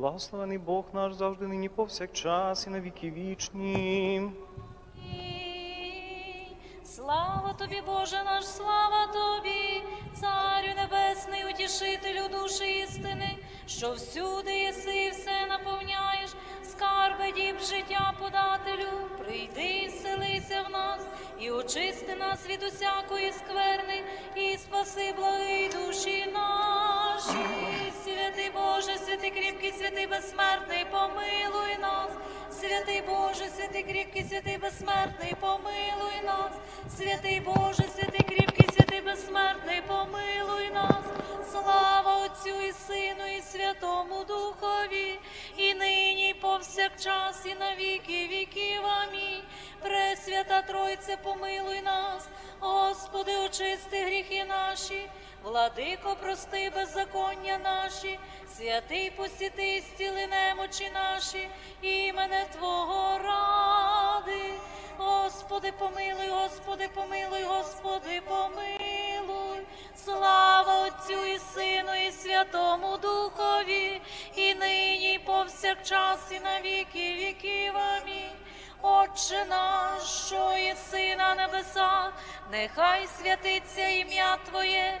Благословений Бог наш завжди нині повсякчас і на віки вічні. Слава тобі, Боже наш, слава тобі, Царю Небесний, утішителю душі істини, що всюди єси і все наповняєш, скарби діб життя подателю, прийди, вселися в нас і очисти нас від усякої скверни, і спаси благі душі наші. Святий кріпкий, святий безсмертний, помилуй нас. Святий Боже, святий кріпкий, святий безсмертний, помилуй нас. Святий Боже, святий кріпкий, святий безсмертний, помилуй нас. Слава Отцю і Сину, і Святому Духові, і нині, і повсякчас, і на віки віків. Пресвята Тройце, помилуй нас, Господи, очисти гріхи наші, владико, прости беззаконня наші, святий посіти, зціли немочі наші, імене Твого ради. Господи, помилуй, Господи, помилуй, Господи, помилуй. Слава Отцю і Сину, і Святому Духові, і нині, і повсякчас, і на віки віків. Амінь. Отче наш, що єси на небесах, нехай святиться ім'я Твоє,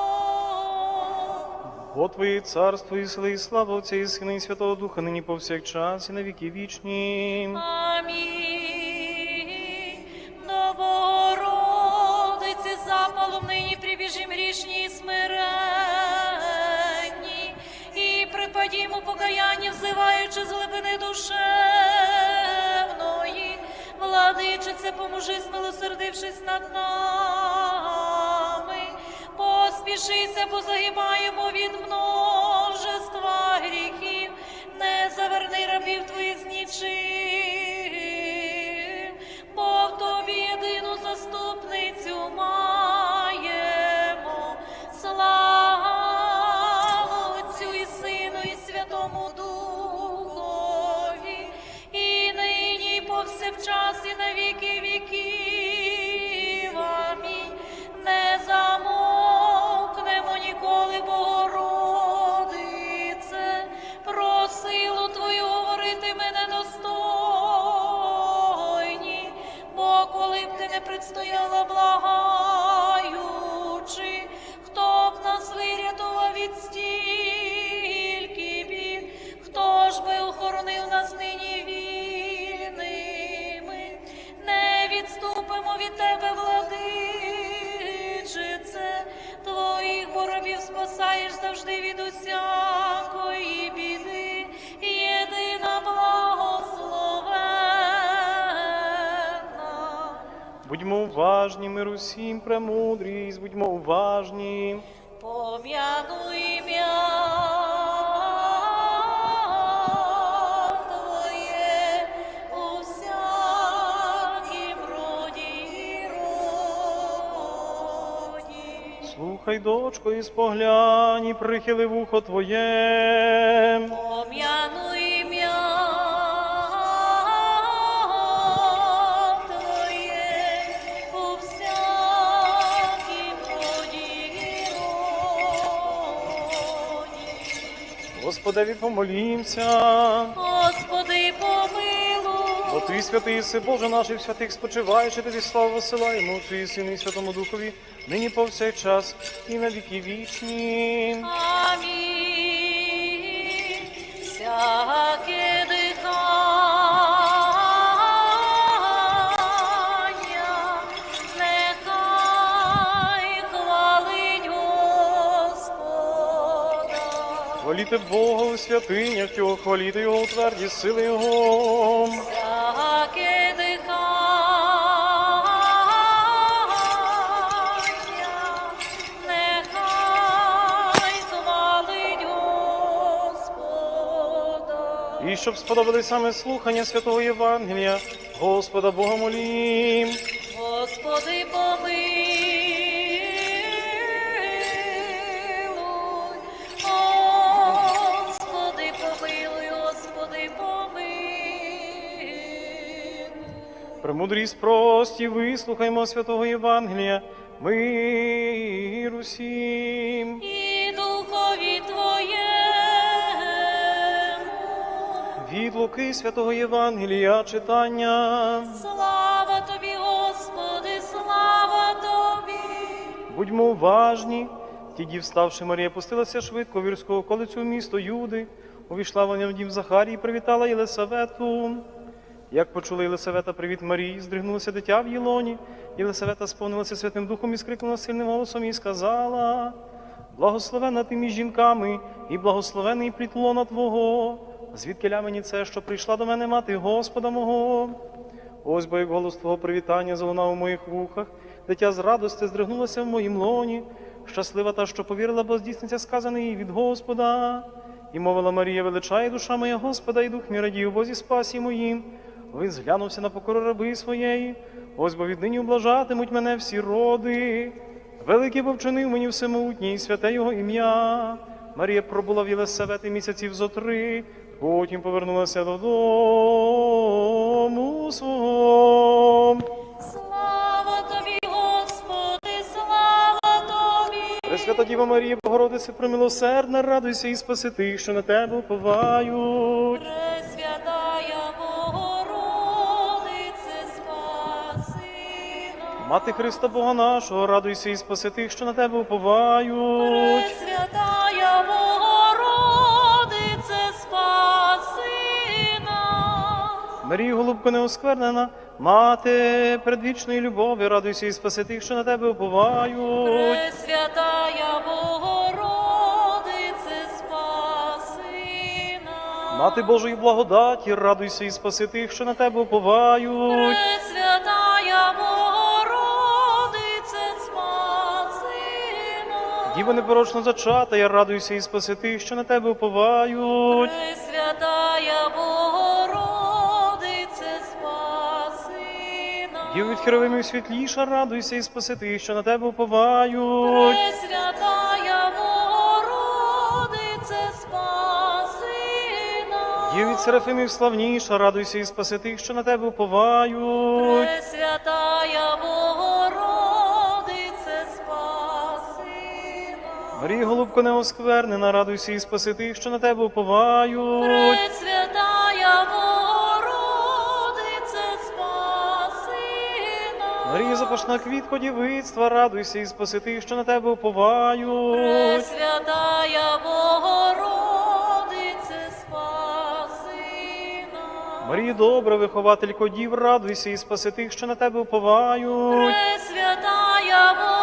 Бо Твоє царство і сили, і слава Отця і Сина, і Святого Духа, нині повсякчас і на віки вічні. Амінь. До Богородиці запалом нині прибіжим рішні і смиренні, і припадімо покаяння, взиваючи з глибини душевної. Владичице, поможи, змилосердившись над нами. Поспішися, бо загибаємо від множества Будьмо уважні, мир усім, премудрість, будьмо уважні. Пом'яну ім'я Твоє у всякім роді і роді. Слухай, дочко, і споглянь, і прихили вухо Твоє. Господеві помолімся. Господи, помилуй. Бо Твій святий си Боже наш і святих спочиваєш, і тобі славу висилаємо, і Сину і Святому Духові, нині повсякчас і на віки вічні. Амінь. Хваліте Бога у святинях Його, хваліте Його у тверді сили Його. Всяке дихання нехай хвалить Господа. І щоб сподобали саме слухання святого Євангелія, Господа Бога молім. Господи, помилуй, Премудрість прості, вислухаймо святого Євангелія, мир усім. І духові Твоєму. Від Луки святого Євангелія читання. Слава тобі, Господи, слава тобі. Будьмо уважні. Тоді, вставши, Марія пустилася швидко в вірську околицю в місто Юди, увійшла вона в дім Захарії привітала Єлисавету. Як почула Єлисавета привіт Марії, здригнулося дитя в її лоні. Єлисавета сповнилася Святим Духом і скрикнула сильним голосом і сказала: Благословена ти між жінками, і благословений плід лона Твого. Звідки ля мені це, що прийшла до мене мати Господа мого? Ось бо як голос Твого привітання залунав у моїх вухах, дитя з радости здригнулося в моїм лоні. Щаслива та, що повірила, бо здійсниться сказане їй від Господа. І мовила Марія, величає душа моя Господа, і дух мій радій у Бозі спасі моїм. Він зглянувся на покору раби своєї. Ось бо віднині облажатимуть мене всі роди. Великий бо вчинив мені всемогутній, і святе його ім'я. Марія пробула в Єлисавети місяців зо три, потім повернулася додому свого. Слава тобі, Господи, слава тобі. Пресвята Діва Марія, Богородице, промилосердна, радуйся і спаси тих, що на тебе уповають. Мати Христа Бога нашого, радуйся і спаси тих, що на тебе уповають. Пресвятая Богородице, спаси нас. Марія, голубко неосквернена, мати предвічної любові, радуйся і спаси тих, що на тебе уповають. Пресвятая Богородице, спаси нас. Мати Божої благодаті, радуйся і спаси тих, що на тебе уповають. Діва непорочно зачата, я радуйся і спаси тих, що на тебе уповають. Пресвятая Богородице, спаси нас. Діва від херовимів світліша, радуйся і спаси тих, що на тебе уповають. Пресвятая Богородице, спаси нас. Діва від серафимів славніша, радуйся і спаси тих, що на тебе уповають. Пресвятая Марія, голубко неосквернена, радуйся і спаси тих, що на тебе уповають. Пресвятая Богородице, спаси нас. Марія, запашна квітко дівицтва, радуйся і спаси тих, що на тебе уповають. Пресвятая Богородице, спаси нас. Марія, добра, вихователько дів, радуйся і спаси тих, що на тебе уповають. Пресвятая Богородице,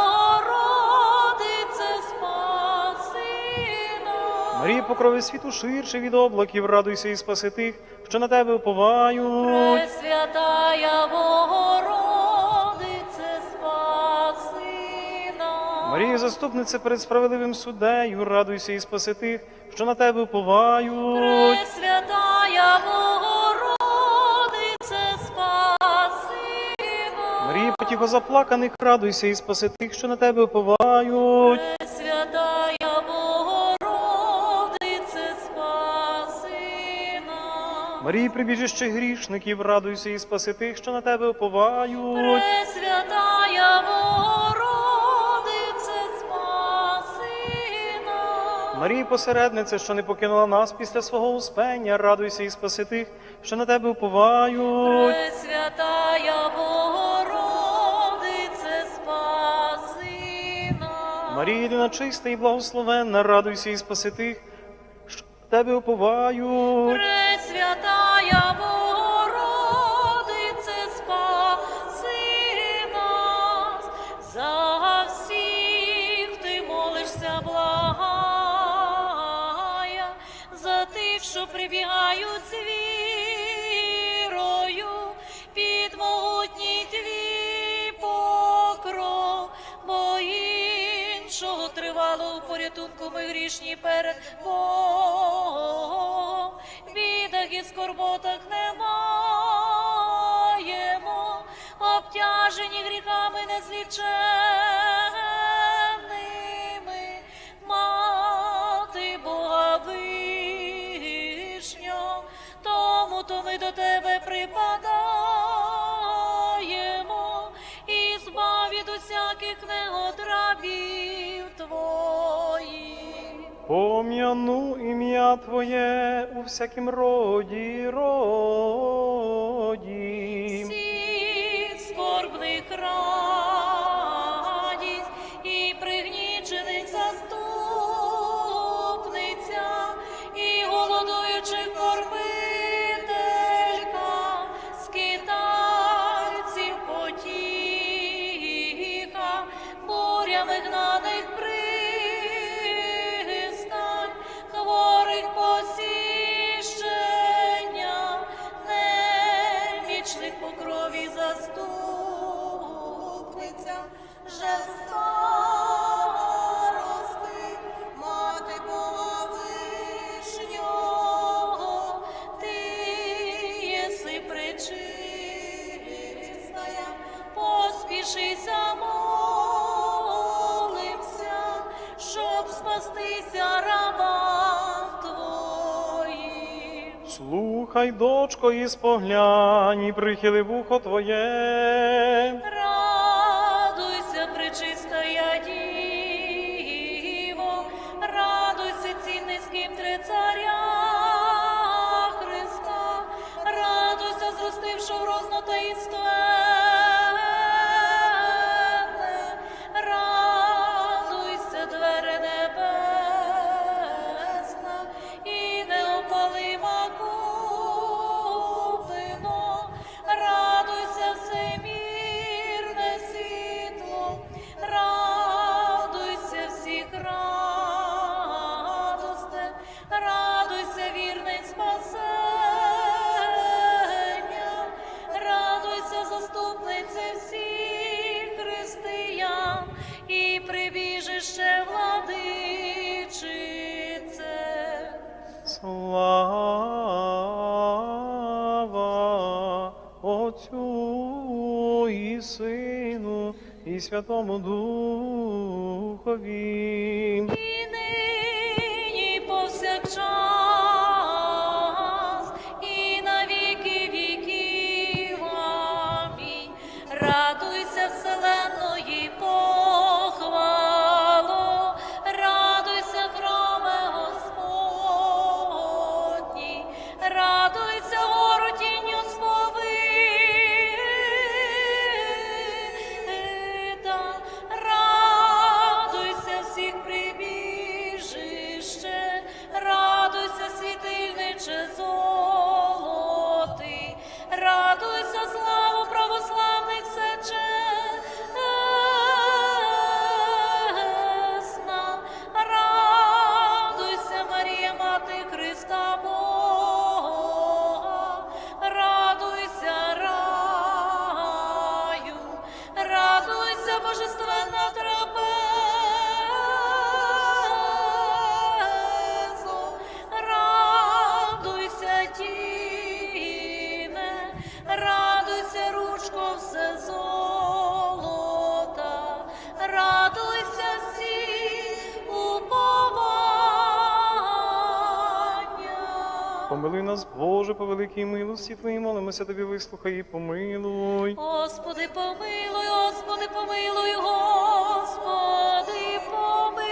нас. Марія, покрови світу ширше від облаків, радуйся і спаси тих, що на тебе уповають. Пресвятая Богородице, спаси нас. Марія, заступниця перед справедливим суддею, радуйся і спаси тих, що на тебе уповають. Пресвятая Богородице, спаси нас. Марія, потіхо заплаканих, радуйся і спаси тих, що на тебе уповають. Пресвятая Марії, прибіжище грішників, радуйся і спаси тих, що на тебе уповають. Пресвятая Богородице, спаси нас. Марії, посередниця, що не покинула нас після свого успення, радуйся і спаси тих, що на тебе уповають. Пресвятая Богородице, спаси нас. Марія, єдина чиста і благословенна, радуйся і спаси тих, що на тебе уповають. Пресвятая Богородице, спаси. За всіх ти молишся, благая, за тих, що прибігають з вірою, під могутній бо іншого тривалого порятунку ми грішні перед Богом скорботах не маємо, обтяжені гріхами незліченними, мати Бога вишня, тому то ми до тебе припадаємо і збаві від усяких негодрабів твоїх. Пом'яну ім'я Твоє у всякім роді, роді. Всіх скорбних радість і пригнічених заступниця, і голодуючих кормителька, скитальців потіха, бурями гнаних Слухай, дочко, і споглянь, прихили вухо Твоє. Радуйся, пречистая Діво, радуйся, ці низьким царя прибіжище владичице. Слава Отцю і Сину, і Святому Духові. Помили нас, Боже, по великій милості Твоїй, молимося Тобі, вислухай і помилуй. Господи, помилуй, Господи, помилуй, Господи, помилуй.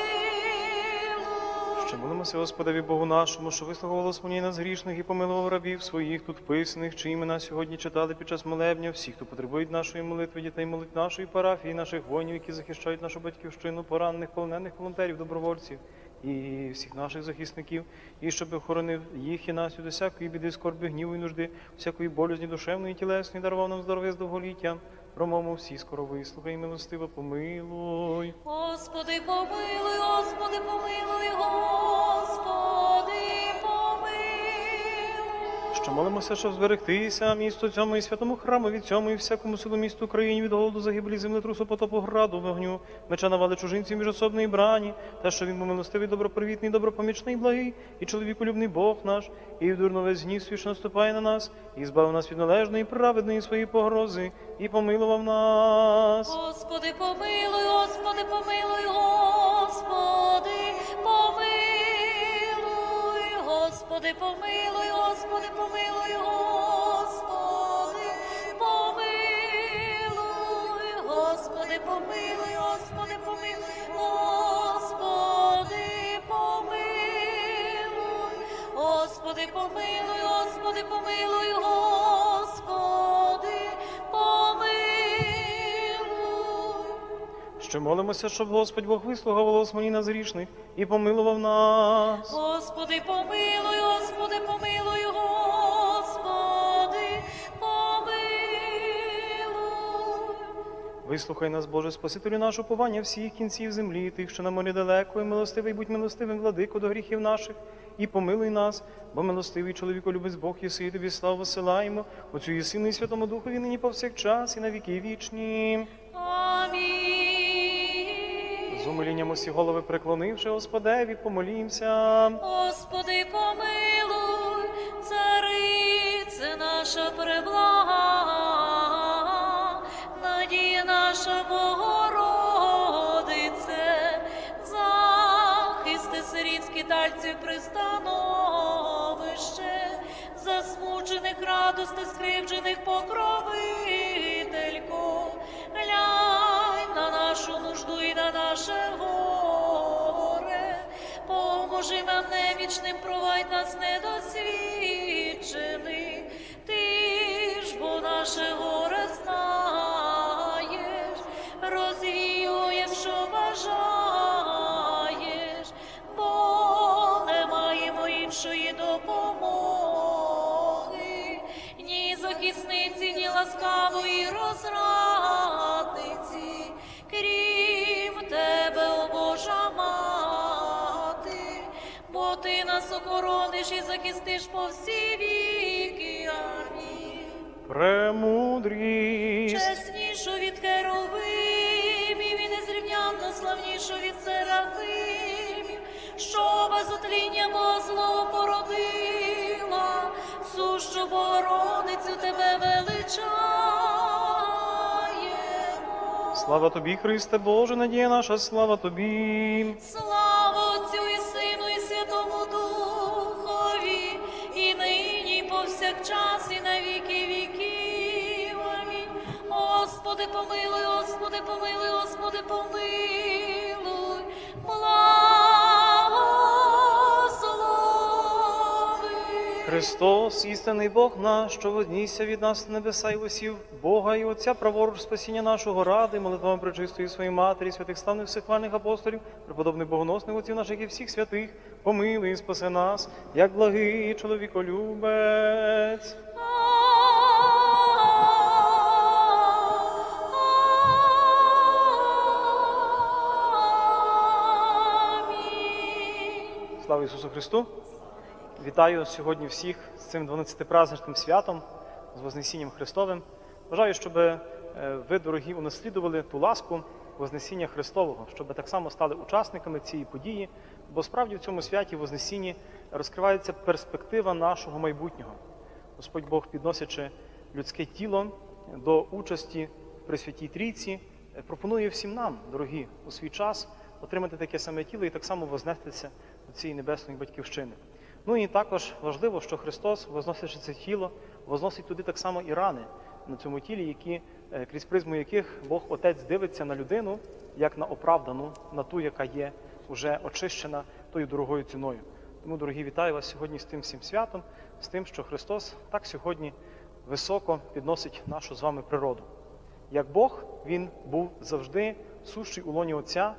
Ще молимося Господеві Богу нашому, що вислухав голос мені нас грішних і помилував рабів своїх тут вписаних, чи імена сьогодні читали під час молебня, всіх, хто потребує нашої молитви, дітей молить нашої парафії, наших воїнів, які захищають нашу батьківщину, поранених, полонених волонтерів, добровольців і всіх наших захисників, і щоб охоронив їх і нас від усякої біди, скорби, гніву і нужди, всякої болізні, душевної, і тілесної, дарував нам здоров'я з довголіття. Промовимо всі скоро вислухай, милостиво помилуй. Господи, помилуй, Господи, помилуй, Господи, Що молимося, щоб зберегтися місту цьому і святому храму від цьому і всякому селу місту Україні від голоду, загибелі, землетрусу, потопу, граду, вогню, меча навали чужинців міжособної брані, та що він був милостивий, добропривітний, добропомічний, благий, і чоловіколюбний Бог наш, і в дурнове зніс, що наступає на нас, і збавив нас від належної, праведної своєї погрози, і помилував нас. Господи, помилуй, Господи, помилуй, Господи, Господи, помилуй, Господи, помилуй, Господи, помилуй, Господи, помилуй, Господи, помилуй, Господи, помилуй, Господи, помилуй, Господи, помилуй, Господи, помилуй. Ще молимося, щоб Господь Бог вислухав голос мені на зрішний і помилував нас. Вислухай нас, Боже, Спасителю наш уповання всіх кінців землі, тих, що на морі далеко, і милостивий, будь милостивим, владико до гріхів наших, і помилуй нас, бо милостивий чоловіко любить Бог, єси, і тобі славу висилаємо, Отцю і Сину, і Святому Духові, нині повсякчас, і на віки вічні. Амінь. З умилінням усі голови преклонивши, Господеві, помолімся. Господи, помилуй, царице наша преблага, радости, скривджених покровителько, глянь на нашу нужду і на наше горе, поможи нам невічним, провадь нас недосвідчений, ти ж бо наше горе охорониш і захистиш по всі віки. Амінь. Премудрість. Чеснішу від херовимів і незрівнянно славнішу від серафимів, що без отління Бога породила, сущу Богородицю тебе величаємо. Слава тобі, Христе Боже, надія наша, слава тобі. Слава помилуй, Господи, помилуй, Господи, помилуй, благослови. Христос, істинний Бог наш, що воднісся від нас на небеса і осів Бога і Отця, праворуч спасіння нашого ради, молитвами пречистої своєї матері, святих славних всехвальних апостолів, преподобних богоносних отців наших і всіх святих, помилуй і спаси нас, як благий чоловіколюбець. Слава Ісусу Христу! Вітаю сьогодні всіх з цим 12-праздничним святом, з Вознесінням Христовим. Бажаю, щоб е, ви, дорогі, унаслідували ту ласку Вознесіння Христового, щоб так само стали учасниками цієї події, бо справді в цьому святі Вознесінні розкривається перспектива нашого майбутнього. Господь Бог, підносячи людське тіло до участі в Пресвятій Трійці, е, пропонує всім нам, дорогі, у свій час отримати таке саме тіло і так само вознестися цієї небесної батьківщини. Ну і також важливо, що Христос, возносячи це тіло, возносить туди так само і рани на цьому тілі, які, е, крізь призму яких Бог Отець дивиться на людину як на оправдану, на ту, яка є вже очищена тою дорогою ціною. Тому, дорогі, вітаю вас сьогодні з тим всім святом, з тим, що Христос так сьогодні високо підносить нашу з вами природу. Як Бог, Він був завжди сущий у лоні Отця,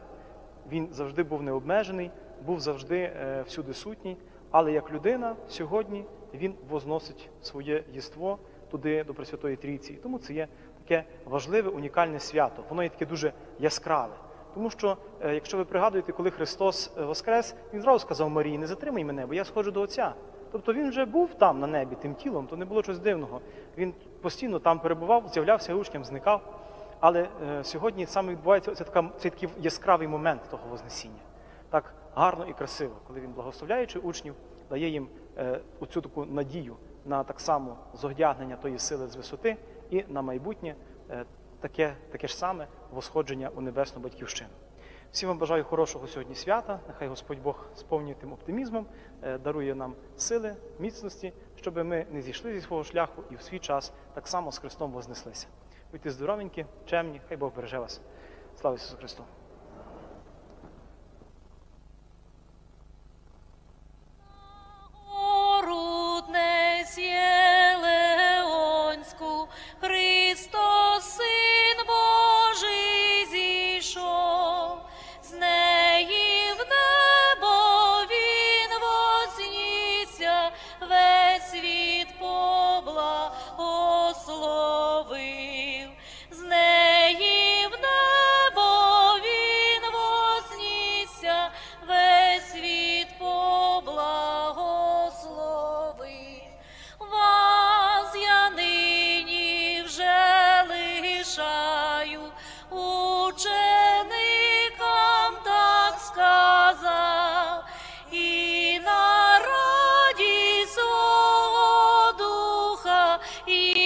він завжди був необмежений, був завжди е, всюди сутній. Але як людина сьогодні він возносить своє єство туди до Пресвятої Трійці. Тому це є таке важливе, унікальне свято. Воно є таке дуже яскраве. Тому що, е, якщо ви пригадуєте, коли Христос е, воскрес, він зразу сказав Марії, не затримай мене, бо я сходжу до Отця. Тобто він вже був там на небі тим тілом, то не було чогось дивного. Він постійно там перебував, з'являвся учням, зникав. Але е, сьогодні саме відбувається оце така, цей такий яскравий момент того Вознесіння. Так гарно і красиво, коли він, благословляючи учнів, дає їм е, оцю таку надію на так само зодягнення тої сили з висоти і на майбутнє е, таке, таке ж саме восходження у небесну батьківщину. Всім вам бажаю хорошого сьогодні свята. Нехай Господь Бог сповнює тим оптимізмом, е, дарує нам сили, міцності, щоб ми не зійшли зі свого шляху і в свій час так само з Христом вознеслися. Будьте здоровенькі, чемні, хай Бог береже вас. Слава Ісусу Христу! Yeah. y